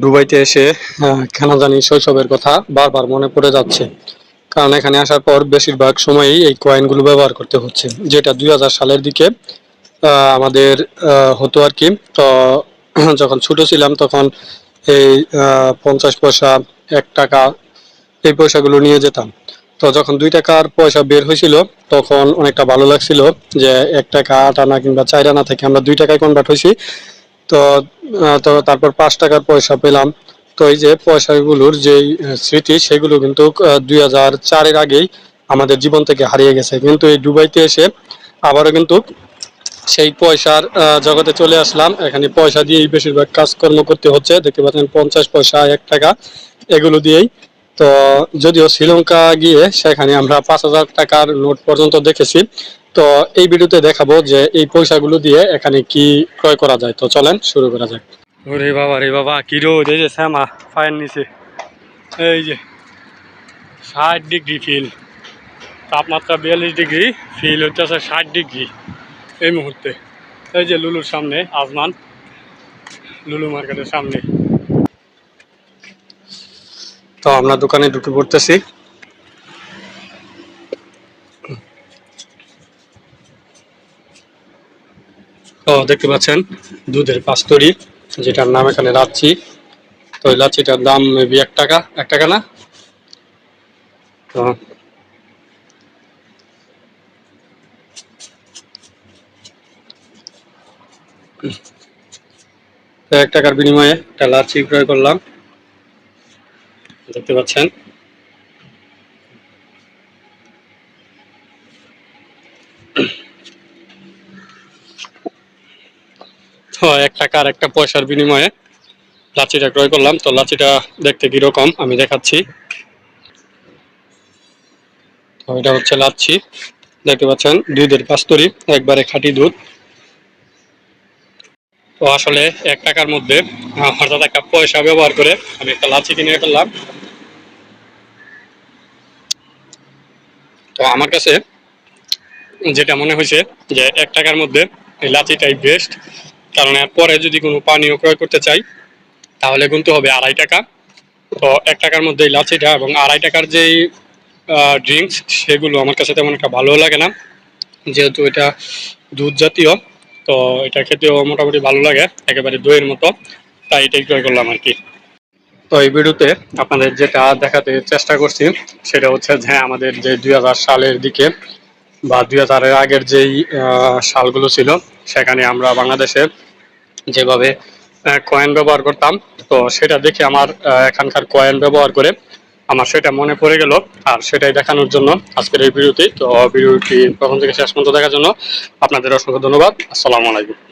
দুবাইতে এসে আহ, কেন জানি শৈশবের কথা বারবার মনে পড়ে যাচ্ছে। কারণ এখানে আসার পর বেশিরভাগ সময়ই এই কয়েনগুলো ব্যবহার করতে হচ্ছে যেটা দুই হাজার সালের দিকে আমাদের হতো আর কি। তো যখন ছোট ছিলাম তখন এই পঞ্চাশ পয়সা এক টাকা এই পয়সাগুলো নিয়ে যেতাম। তো যখন দুই টাকার পয়সা বের হয়েছিল তখন অনেকটা ভালো লাগছিল যে এক টাকা আট আনা কিংবা চার আনা থেকে আমরা দুই টাকায় কনভার্ট হয়েছি। তো তো তারপর পাঁচ টাকার পয়সা পেলাম। তো এই যে পয়সাগুলোর যে স্মৃতি, সেগুলো কিন্তু দুই হাজার চারের আগেই আমাদের জীবন থেকে হারিয়ে গেছে। কিন্তু এই দুবাইতে এসে আবারও কিন্তু সেই পয়সার জগতে চলে আসলাম। এখানে পয়সা দিয়েই বেশিরভাগ কাজকর্ম করতে হচ্ছে। দেখতে পাচ্ছেন, পঞ্চাশ পয়সা, এক টাকা, এগুলো দিয়েই। তো যদিও শ্রীলঙ্কা গিয়ে সেখানে আমরা পাঁচ হাজার টাকার নোট পর্যন্ত দেখেছি। তো এই ভিডিওতে দেখাবো যে এই পয়সাগুলো দিয়ে এখানে কি ক্রয় করা যায়। তো চলেন শুরু করা যাক। ওরে বাবা রে বাবা কি রোদ এই যে শ্যামা ফায়ার নিচে। এই যে ষাট ডিগ্রি ফিল তাপমাত্রা বিয়াল্লিশ ডিগ্রি ফিল হচ্ছে ষাট ডিগ্রি এই মুহূর্তে। এই যে লুলুর সামনে আজমান। লুলু মার্কেটের সামনে। তো আমরা দোকানে ঢুকে পড়তেছি। তো দেখতে পাচ্ছেন, দুধের পাস্তরি, যেটার নাম এখানে লাচ্ছি। তো এই লাচ্ছিটার দাম মেবি এক টাকা এক টাকা না? তো এক টাকার বিনিময়ে একটা লাচ্ছি ক্রয় করলাম। দেখতে পাচ্ছেন। এক টাকা আর একটা পয়সার বিনিময়ে লাচিটা ক্রয় করলাম। তো লাচিটা দেখতে কীরকম, আমি দেখাচ্ছি। তো এটা হচ্ছে লাচ্ছি, দেখতে পাচ্ছেন, দুধের পাস্তরি, একবারে খাঁটি দুধ। তো আসলে এক টাকার মধ্যে অর্থাৎ একটা পয়সা ব্যবহার করে আমি একটা লাচি কিনে ফেললাম। তো আমার কাছে যেটা মনে হয়েছে যে এক টাকার মধ্যে এই লাচিটাই বেস্ট কারণ এরপরে যদি কোনো পানীয় ক্রয় করতে চাই, তাহলে গুনতে হবে আড়াই টাকা। তো এক টাকার মধ্যে লাচিটা এবং আড়াই টাকার যেই ড্রিঙ্কস সেগুলো আমার কাছে তেমন একটা ভালো লাগে না। যেহেতু এটা দুধ জাতীয়, তো এটা খেতেও মোটামুটি ভালো লাগে, একেবারে দইয়ের মতো। তাই এটাই ক্রয় করলাম আর কি। তো এই ভিডিওতে আপনাদের যেটা দেখাতে চেষ্টা করছি, সেটা হচ্ছে যে আমাদের যে দুই হাজার সালের দিকে বা দুই হাজারের আগের যেই সালগুলো ছিল, সেখানে আমরা বাংলাদেশের যেভাবে কয়েন ব্যবহার করতাম, তো সেটা দেখে আমার এখানকার কয়েন ব্যবহার করে আমার সেটা মনে পড়ে গেল। আর সেটাই দেখানোর জন্য আজকের এই ভিডিওটি। তো ভিডিওটি প্রথম থেকে শেষ পর্যন্ত দেখার জন্য আপনাদের অসংখ্য ধন্যবাদ। আসসালামু আলাইকুম।